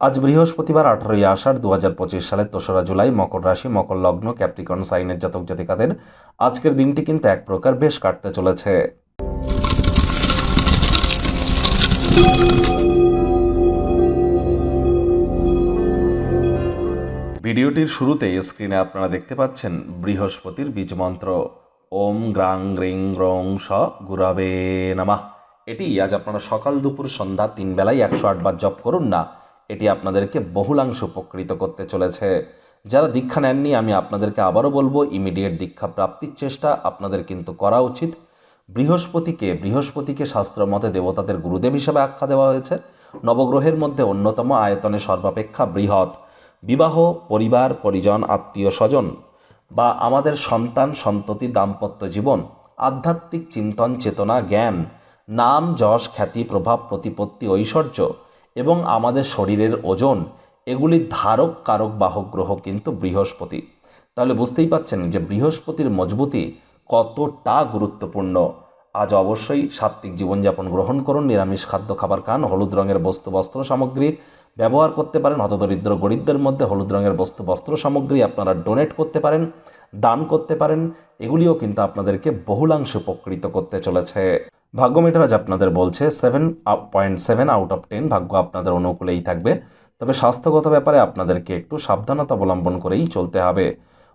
আজ বৃহস্পতিবার আঠারোই আষাঢ় দু হাজার পঁচিশ সালের দোসরা জুলাই মকর রাশি, মকর লগ্ন, ক্যাপ্রিকন, সাইনের জাতক জাতিকাদের আজকের দিনটি কিন্তু এক প্রকার বেশ কাটতে চলেছে। ভিডিওটির শুরুতে স্ক্রিনে আপনারা দেখতে পাচ্ছেন বৃহস্পতির বীজ মন্ত্র। ওম গ্রাং গ্রিং গ্রং স গুরাবে নামা। এটি আজ আপনারা সকাল দুপুর সন্ধ্যা তিন বেলায় একশো আটবার জপ করুন না এটি আপনাদেরকে বহুলাংশ উপকৃত করতে চলেছে। যারা দীক্ষা নেননি, আমি আপনাদেরকে আবারও বলব ইমিডিয়েট দীক্ষা প্রাপ্তির চেষ্টা আপনাদের কিন্তু করা উচিত। বৃহস্পতিকে বৃহস্পতিকে শাস্ত্র মতে দেবতাদের গুরুদেব হিসেবে আখ্যা দেওয়া হয়েছে। নবগ্রহের মধ্যে অন্যতম আয়তনে সর্বাপেক্ষা বৃহৎ। বিবাহ, পরিবার, পরিজন, আত্মীয় স্বজন বা আমাদের সন্তান, সন্ততি, দাম্পত্য জীবন, আধ্যাত্মিক চিন্তন, চেতনা, জ্ঞান, নাম, যশ, খ্যাতি, প্রভাব, প্রতিপত্তি, ঐশ্বর্য এবং আমাদের শরীরের ওজন এগুলির ধারক কারক বাহক গ্রহ কিন্তু বৃহস্পতি। তাহলে বুঝতেই পাচ্ছেন যে বৃহস্পতির মজবুতি কতটা গুরুত্বপূর্ণ। আজ অবশ্যই সাত্ত্বিক জীবনযাপন গ্রহণ করুন, নিরামিষ খাদ্য খাবার খান, হলুদ রঙের বস্তু, বস্ত্র সামগ্রীর ব্যবহার করতে পারেন, হতদরিদ্র গরিবদের মধ্যে হলুদ রঙের বস্তু, বস্ত্র সামগ্রী আপনারা ডোনেট করতে পারেন, দান করতে পারেন, এগুলিও কিন্তু আপনাদেরকে বহুলাংশ উপকৃত করতে চলেছে। ভাগ্য মিটার আজ আপনাদের বলছে seven point seven out of ten ভাগ্য আপনাদের অনুকূলেই থাকবে। তবে স্বাস্থ্যগত ব্যাপারে আপনাদেরকে একটু সাবধানতা অবলম্বন করেই চলতে হবে।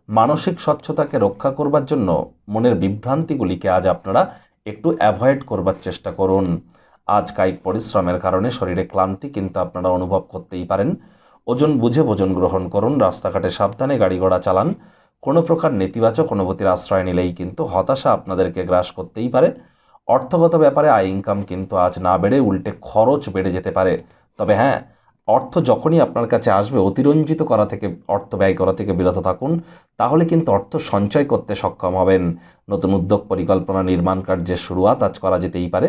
মানসিক স্বচ্ছতাকে রক্ষা করবার জন্য মনের বিভ্রান্তিগুলিকে আজ আপনারা একটু অ্যাভয়েড করবার চেষ্টা করুন। আজ কায়িক পরিশ্রমের কারণে শরীরে ক্লান্তি কিন্তু আপনারা অনুভব করতেই পারেন। ওজন বুঝে ভোজন গ্রহণ করুন, রাস্তাঘাটে সাবধানে গাড়ি ঘোড়া চালান। কোনো প্রকার নেতিবাচক অনুভূতির আশ্রয় নিলেই কিন্তু হতাশা আপনাদেরকে গ্রাস করতেই পারে। অর্থগত ব্যাপারে আয় ইনকাম কিন্তু আজ না বেড়ে উল্টে খরচ বেড়ে যেতে পারে। তবে হ্যাঁ অর্থ যখনই আপনার কাছে আসবে, অতিরঞ্জিত করা থেকে, অর্থ ব্যয় করা থেকে বিরত থাকুন, তাহলে কিন্তু অর্থ সঞ্চয় করতে সক্ষম হবেন। নতুন উদ্যোগ পরিকল্পনা, নির্মাণ কার্যের শুরুয়াত আজ করা যেতেই পারে।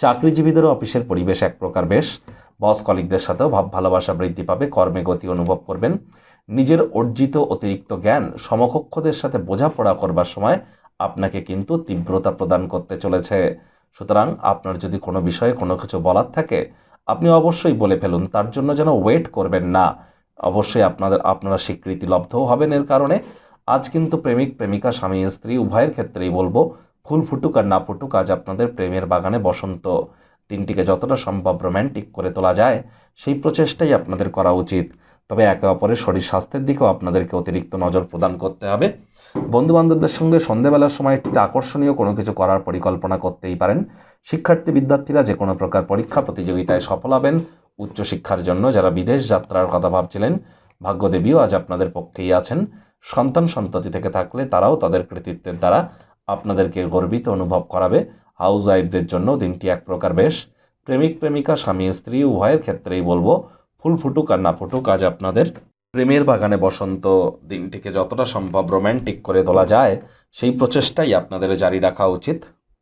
চাকরিজীবীদেরও অফিসের পরিবেশ এক প্রকার বেশ। বস কলিকদের সাথেও ভাব ভালোবাসা বৃদ্ধি পাবে, কর্মে গতি অনুভব করবেন। নিজের অর্জিত অতিরিক্ত জ্ঞান, সমকক্ষদের সাথে বোঝাপড়া করবার সময় আপনাকে কিন্তু তীব্রতা প্রদান করতে চলেছে। সুতরাং আপনার যদি কোনো বিষয়ে কোনো কিছু বলার থাকে, আপনি অবশ্যই বলে ফেলুন। তার জন্য যেন ওয়েট করবেন না। অবশ্যই আপনাদের, আপনারা স্বীকৃতি লব্ধও হবেন এর কারণে। আজ কিন্তু প্রেমিক, প্রেমিকা, স্বামী, স্ত্রী, উভয়ের ক্ষেত্রেই বলব, ফুল ফুটুক আর না ফুটুক আজ আপনাদের প্রেমের বাগানে বসন্ত। দিনটিকে যতটা সম্ভব রোম্যান্টিক করে তোলা যায়, সেই প্রচেষ্টাই আপনাদের করা উচিত। তবে একে অপরের শরীর স্বাস্থ্যের দিকেও আপনাদেরকে অতিরিক্ত নজর প্রদান করতে হবে। বন্ধু বান্ধবদের সঙ্গে সন্ধেবেলার একটি আকর্ষণীয় কোনো কিছু করার পরিকল্পনা করতেই পারেন। শিক্ষার্থী বিদ্যার্থীরা যে কোনো প্রকার পরীক্ষা প্রতিযোগিতায় সফল হবেন উচ্চশিক্ষার জন্য যারা বিদেশ যাত্রার কথা ভাবছিলেন। ভাগ্যদেবীও আজ আপনাদের পক্ষেই আছেন। সন্তান সন্ততি থেকে থাকলে তারাও তাদের কৃতিত্বের দ্বারা আপনাদেরকে গর্বিত অনুভব করাবে। হাউস ওয়াইফদের জন্য দিনটি এক প্রকার বেশ। প্রেমিক, প্রেমিকা, স্বামী, স্ত্রী, উভয়ের ক্ষেত্রেই বলব ফুল ফুটুক আর না ফুটুক, আজ আপনাদের প্রেমের বাগানে বসন্ত দিনটিকে যতটা সম্ভব রোম্যান্টিক করে তোলা যায়, সেই প্রচেষ্টাই আপনাদের জারি রাখা উচিত।